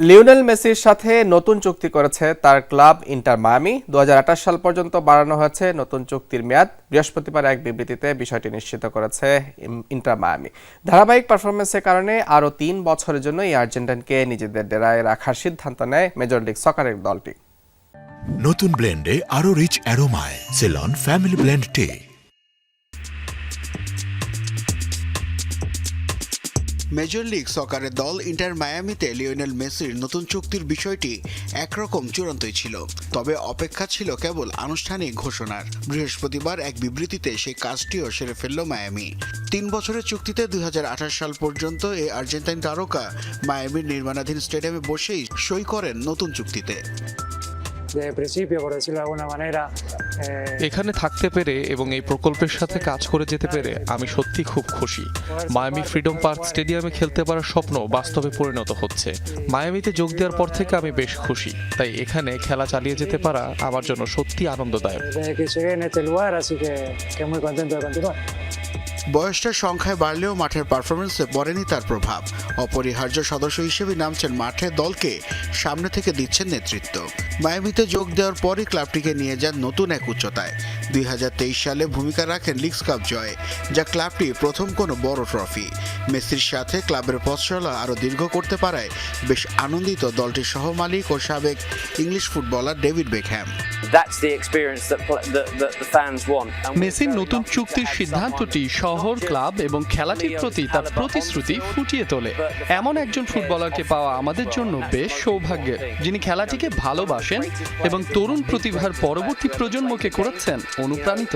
Lionel মেসির সাথে নতুন চুক্তি করেছে তার ক্লাব ইন্টার মায়ামি। দু হাজার আঠাশ সাল পর্যন্ত বাড়ানো হয়েছে নতুন চুক্তির মেয়াদ। বৃহস্পতিবার এক বিবৃতিতে বিষয়টি নিশ্চিত করেছে ইন্টার মায়ামি। ধারাবাহিক পারফরমেন্সের কারণে আরও তিন বছরের জন্য এই আর্জেন্টাইনকে নিজেদের ডেরায় রাখার সিদ্ধান্ত নেয় মেজর লিগ সকারের দলটি। নতুন ব্লেন্ডে আরও রিচ অ্যারোমায়। সেলন ফ্যামিলি ব্লেন্ড টে মেজর লিগ সকারের দল ইন্টার মায়ামিতে লিওনেল মেসির নতুন চুক্তির বিষয়টি একরকম চূড়ান্তই ছিল। তবে অপেক্ষা ছিল কেবল আনুষ্ঠানিক ঘোষণার। বৃহস্পতিবার এক বিবৃতিতে সেই কাজটিও সেরে ফেলল মায়ামি। তিন বছরের চুক্তিতে দুই হাজার আঠাশ সাল পর্যন্ত এই আর্জেন্টাইন তারকা মায়ামির নির্মাণাধীন স্টেডিয়ামে বসেই সই করেন নতুন চুক্তিতে. এখানে থাকতে পেরে এবং এই প্রকল্পের সাথে কাজ করে যেতে পেরে আমি সত্যি খুব খুশি। মায়ামি ফ্রিডম পার্ক স্টেডিয়ামে খেলতে পারার স্বপ্ন বাস্তবে পরিণত হচ্ছে। মায়ামিতে যোগ দেওয়ার পর থেকে আমি বেশ খুশি। তাই এখানে খেলা চালিয়ে যেতে পারা আমার জন্য সত্যি আনন্দদায়ক। বয়সটা সংখ্যায় বাড়লেও মাঠের পারফরমেন্সে পড়েনি তার প্রভাব। অপরিহার্য সদস্য হিসেবে নামছেন মাঠে দলকে সামনে থেকে দিচ্ছেন নেতৃত্ব। মায়ামিতে যোগ দেওয়ার পরই ক্লাবটিকে নিয়ে যান নতুন এক উচ্চতায়। দুই সালে ভূমিকা রাখেন লিগস কাপ জয়ে যা ক্লাবটি প্রথম কোনো বড় ট্রফি মেসির সাথে ক্লাবের পথচলা আরও দীর্ঘ করতে পারায় বেশ আনন্দিত দলটির সহমালিক ও সাবেক ইংলিশ ফুটবলার ডেভিড বেকহ্যাম। মেসির নতুন চুক্তির সিদ্ধান্তটি someone শহর ক্লাব এবং খেলাটির প্রতি তার প্রতিশ্রুতি ফুটিয়ে তোলে। এমন একজন ফুটবলারকে পাওয়া আমাদের জন্য বেশ সৌভাগ্যের। যিনি খেলাটিকে ভালোবাসেন এবং তরুণ প্রতিভার পরবর্তী প্রজন্মকে করেছেন অনুপ্রাণিত।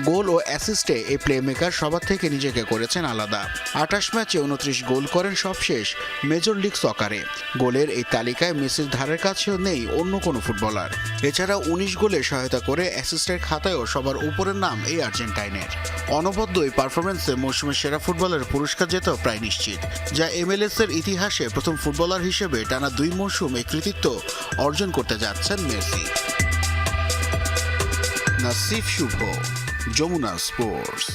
গোল ও অ্যাসিস্টে এই প্লেমেকার সবার থেকে নিজেকে করেছেন আলাদা। আঠাশ ম্যাচে উনত্রিশ গোল করেন সবশেষ মেজর লিগ সকারে গোলের এই তালিকায় মেসির ধারের কাছেও নেই অন্য কোনো ফুটবলার এছাড়া উনিশ গোলে সহায়তা করে অ্যাসিস্টের খাতায়ও সবার উপরের নাম এই আর্জেন্টাইনের। অনবদ্য এই পারফরমেন্সে মৌসুমের সেরা ফুটবলের পুরস্কার যেতেও প্রায় নিশ্চিত, যা এমএলএস এর ইতিহাসে প্রথম ফুটবলার হিসেবে টানা দুই মৌসুম এই কৃতিত্ব অর্জন করতে যাচ্ছেন Messi. Nasif Shuvo. Jamuna sports